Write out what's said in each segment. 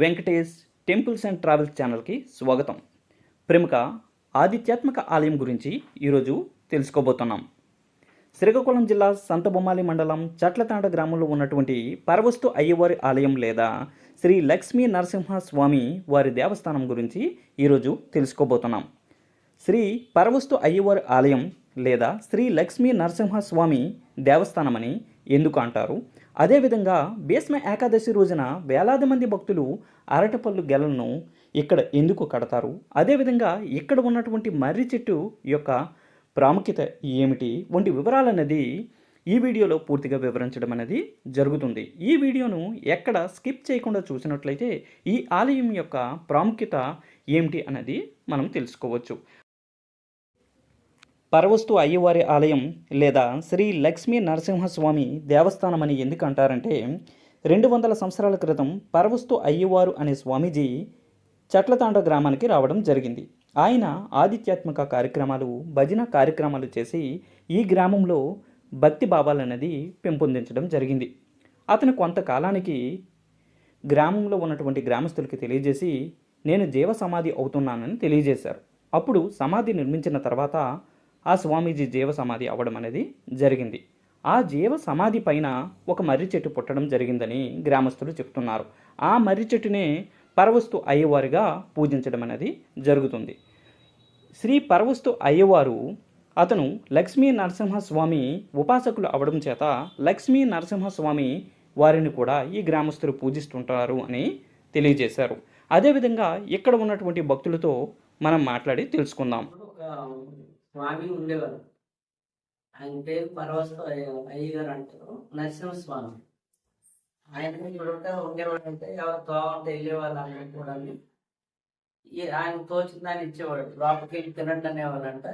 Venkatesh temples and travels ఛానల్కి స్వాగతం. ప్రముఖ ఆదిత్యాత్మక ఆలయం గురించి ఈరోజు తెలుసుకోబోతున్నాం. శ్రీకాకుళం జిల్లా సంతబొమ్మాలి మండలం చట్లతాండ గ్రామంలో ఉన్నటువంటి పరవస్తు అయ్యవారి ఆలయం లేదా శ్రీ లక్ష్మీ నరసింహ స్వామి వారి దేవస్థానం గురించి ఈరోజు తెలుసుకోబోతున్నాం. శ్రీ పరవస్తు అయ్యవారి ఆలయం లేదా శ్రీ లక్ష్మీ నరసింహస్వామి దేవస్థానమని ఎందుకు అంటారు అదేవిధంగా భీష్మ ఏకాదశి రోజున వేలాది మంది భక్తులు అరటిపళ్ళు గెలలను ఇక్కడ ఎందుకు కడతారు? అదేవిధంగా ఇక్కడ ఉన్నటువంటి మర్రి చెట్టు యొక్క ప్రాముఖ్యత ఏమిటి? వంటి వివరాలన్నది ఈ వీడియోలో పూర్తిగా వివరించడం అనేది జరుగుతుంది. ఈ వీడియోను ఎక్కడ స్కిప్ చేయకుండా చూసినట్లయితే ఈ ఆలయం యొక్క ప్రాముఖ్యత ఏమిటి అనేది మనం తెలుసుకోవచ్చు. పరవస్తు అయ్యవారి ఆలయం లేదా శ్రీ లక్ష్మీ నరసింహస్వామి దేవస్థానం అని ఎందుకు అంటారంటే రెండు వందల సంవత్సరాల క్రితం పరవస్తు అయ్యవారు అనే స్వామీజీ చట్లతాండ గ్రామానికి రావడం జరిగింది. ఆయన ఆదిత్యాత్మక కార్యక్రమాలు భజన కార్యక్రమాలు చేసి ఈ గ్రామంలో భక్తి భావాలనేది పెంపొందించడం జరిగింది. అతను కొంతకాలానికి గ్రామంలో ఉన్నటువంటి గ్రామస్తులకి తెలియజేసి నేను జీవ సమాధి అవుతున్నానని తెలియజేశారు. అప్పుడు సమాధి నిర్మించిన తర్వాత ఆ స్వామీజీ జీవ సమాధి అవ్వడం అనేది జరిగింది. ఆ జీవ సమాధి పైన ఒక మర్రి చెట్టు పుట్టడం జరిగిందని గ్రామస్తులు చెప్తున్నారు. ఆ మర్రి చెట్టునే పరవస్తు అయ్యవారిగా పూజించడం అనేది జరుగుతుంది. శ్రీ పరవస్తు అయ్యవారు అతను లక్ష్మీ నరసింహస్వామి ఉపాసకులు అవడం చేత లక్ష్మీ నరసింహస్వామి వారిని కూడా ఈ గ్రామస్తులు పూజిస్తుంటారు అని తెలియజేశారు. అదేవిధంగా ఇక్కడ ఉన్నటువంటి భక్తులతో మనం మాట్లాడి తెలుసుకుందాం. స్వామి ఉండేవారు. ఆయన పేరు పరవస్తు అయ్యగారు అంటారు నరసింహస్వామి. ఆయన ఇప్పుడు ఉండేవాడు అంటే ఎవరు తోవంటే వెళ్ళేవాళ్ళు అన్నీ కూడా ఆయన తోచిన దాన్ని ఇచ్చేవాడు లోపలికి వెళ్ళి తినండి అనేవాళ్ళంట.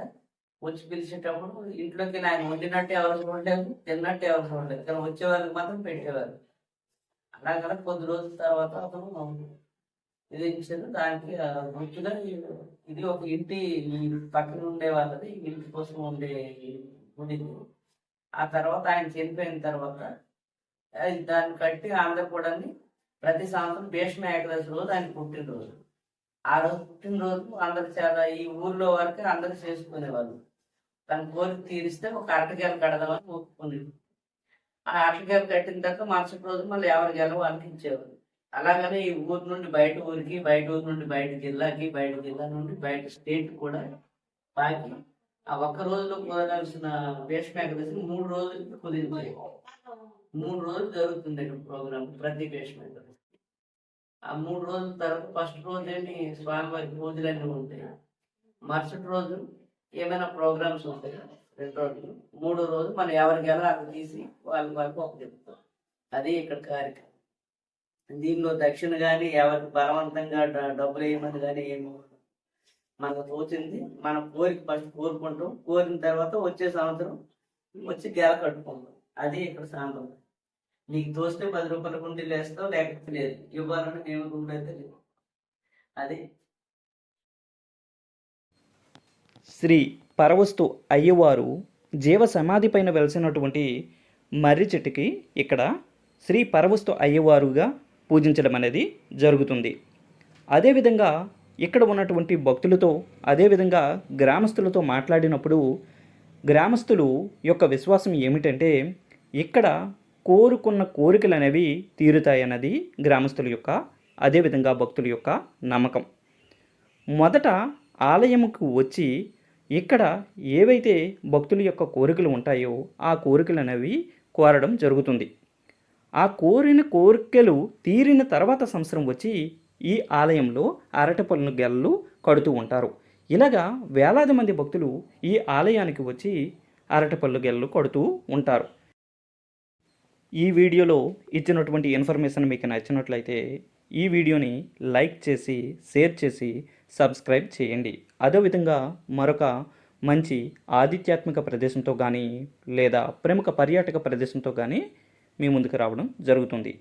వచ్చి పిలిచేటప్పుడు ఇంట్లోకి ఆయన వండినట్టు ఎవరు చూడలేదు తిన్నట్టు ఎవరు చూడలేదు కానీ వచ్చేవాళ్ళకి మాత్రం పెట్టేవారు. అలాగలా కొద్ది రోజుల తర్వాత అతను ఇది ఇచ్చారు. దానికి ఆ, గుర్తుగా ఇది ఒక ఇంటి పక్కన ఉండే వాళ్ళది ఇంటి కోసం ఉండే గుడి ఆ తర్వాత ఆయన చనిపోయిన తర్వాత దాన్ని కట్టి అందరు కూడా ప్రతి సంవత్సరం భీష్మ ఏకాదశి రోజు ఆయన పుట్టినరోజు. ఆ రోజు పుట్టినరోజు అందరు చాలా ఈ ఊర్లో వరకు అందరు చేసుకునేవాళ్ళు. తన కోరిక తీరిస్తే ఒక అరటికాయలు కడదామని ఒప్పుకునేది ఆ అరటికాయలు కట్టిన తర్వాత మరుసటి రోజు మళ్ళీ ఎవరికి ఎలా వాళ్ళకి అలాగనే ఈ ఊరు నుండి బయట ఊరికి బయట ఊరు నుండి బయట జిల్లాకి బయట జిల్లా నుండి బయట స్టేట్ కూడా బాకి ఆ ఒక్క రోజులో కుదరాల్సిన భీష్మ ఏకాదశి మూడు రోజులు కుదిరింది మూడు రోజులు జరుగుతుంది అక్కడ ప్రోగ్రామ్ ప్రతి భీష్మ ఆ మూడు రోజుల తర్వాత ఫస్ట్ రోజు ఏంటి స్వామివారి పూజలన్నీ ఉంటాయి. మరుసటి రోజు ఏమైనా ప్రోగ్రామ్స్ ఉంటాయి రెండు రోజులు. మూడో రోజు మనం ఎవరికి ఎలా అక్కడ తీసి వాళ్ళ వరకు ఒక చెప్తాం. అది ఇక్కడ కార్యక్రమం. దీనిలో దక్షిణ కానీ ఎవరికి బలవంతంగా డ- డబ్బులు వేయమని కానీ ఏమి మనకు తోచింది మన కోరిక ఫస్ట్ కోరుకుంటాం. కోరిన తర్వాత వచ్చే సంవత్సరం వచ్చి గెల కట్టుకుంటాం అది ఇక్కడ సాంప్రదాయం. నీకు తోస్తే పది రూపాయల కుండీ లేస్తావు లేకపోతే లేదు. ఇవ్వాలని నేను గుండె తెలియదు. లేదు అది. శ్రీ పరవస్తు అయ్యవారు జీవ సమాధి పైన వెలిసినటువంటి మర్రి చెట్టుకి ఇక్కడ శ్రీ పరవస్తు అయ్యవారుగా పూజించడం అనేది జరుగుతుంది. అదేవిధంగా ఇక్కడ ఉన్నటువంటి భక్తులతో అదేవిధంగా గ్రామస్తులతో మాట్లాడినప్పుడు గ్రామస్తులు యొక్క విశ్వాసం ఏమిటంటే ఇక్కడ కోరుకున్న కోరికలు అనేవి తీరుతాయన్నది గ్రామస్తుల యొక్క అదేవిధంగా భక్తుల యొక్క నమ్మకం. మొదట ఆలయముకు వచ్చి ఇక్కడ ఏవైతే భక్తుల యొక్క కోరికలు ఉంటాయో ఆ కోరికలు అనేవి కోరడం జరుగుతుంది. ఆ కోరిన కోరికలు తీరిన తర్వాత సంవత్సరం వచ్చి ఈ ఆలయంలో అరటిపళ్ళు గెలలు కడుతూ ఉంటారు. ఇలాగా వేలాది మంది భక్తులు ఈ ఆలయానికి వచ్చి అరటిపళ్ళు గెలలు కడుతూ ఉంటారు. ఈ వీడియోలో ఇచ్చినటువంటి ఇన్ఫర్మేషన్ మీకు నచ్చినట్లయితే ఈ వీడియోని లైక్ చేసి షేర్ చేసి సబ్స్క్రైబ్ చేయండి. అదేవిధంగా మరొక మంచి ఆధ్యాత్మిక ప్రదేశంతో కానీ లేదా ప్రముఖ పర్యాటక ప్రదేశంతో కానీ మీ ముందుకు రావడం జరుగుతుంది.